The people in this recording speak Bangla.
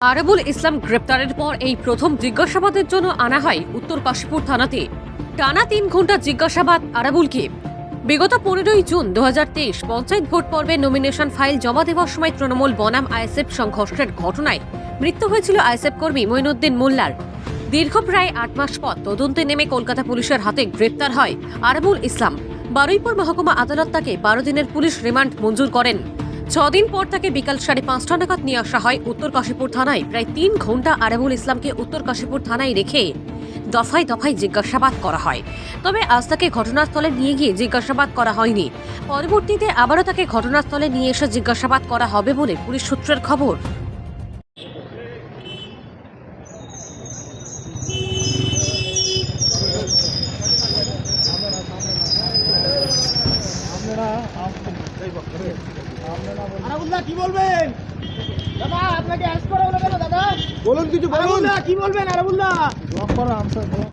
আরবুল ইসলাম গ্রেপ্তারের পর এই প্রথম জিজ্ঞাসাবাদের জন্য আনা হয় উত্তর কাশীপুর থানাতে। টানা তিন ঘণ্টা জিজ্ঞাসাবাদ আরাবুলকে। বিগত পনেরোই জুন দু পঞ্চায়েত ভোট পর্বে নমিনেশন ফাইল জমা দেওয়ার সময় তৃণমূল বনাম আইএসএফ সংঘর্ষের ঘটনায় মৃত্যু হয়েছিল আইএসএফ কর্মী মঈনুদ্দিন মোল্লার। দীর্ঘ প্রায় আট মাস পর তদন্তে নেমে কলকাতা পুলিশের হাতে গ্রেপ্তার হয় আরাবুল ইসলাম। বারুইপুর মহকুমা আদালত তাকে বারো দিনের পুলিশ রিমান্ড মঞ্জুর করেন। ছদিন পর তাকে বিকাল সাড়ে পাঁচটা নাগাদ নিয়ে আসা হয় উত্তর কাশীপুর থানায় প্রায় তিন ঘণ্টা আরাবুল ইসলামকে উত্তর কাশীপুর থানায় রেখে দফায় দফায় জিজ্ঞাসাবাদ করা হয় তবে আজ তাকে ঘটনাস্থলে নিয়ে গিয়ে জিজ্ঞাসাবাদ করা হয়নি পরবর্তীতে আবারও তাকে ঘটনাস্থলে নিয়ে এসে জিজ্ঞাসাবাদ করা হবে বলে পুলিশ সূত্রের খবর কি বলবেন? দাদা আপনাকে অ্যারেস্ট করা হলো কেন দাদা? বলুন কিছু বলুন। কি বলবেন আরাবুল্লাহ?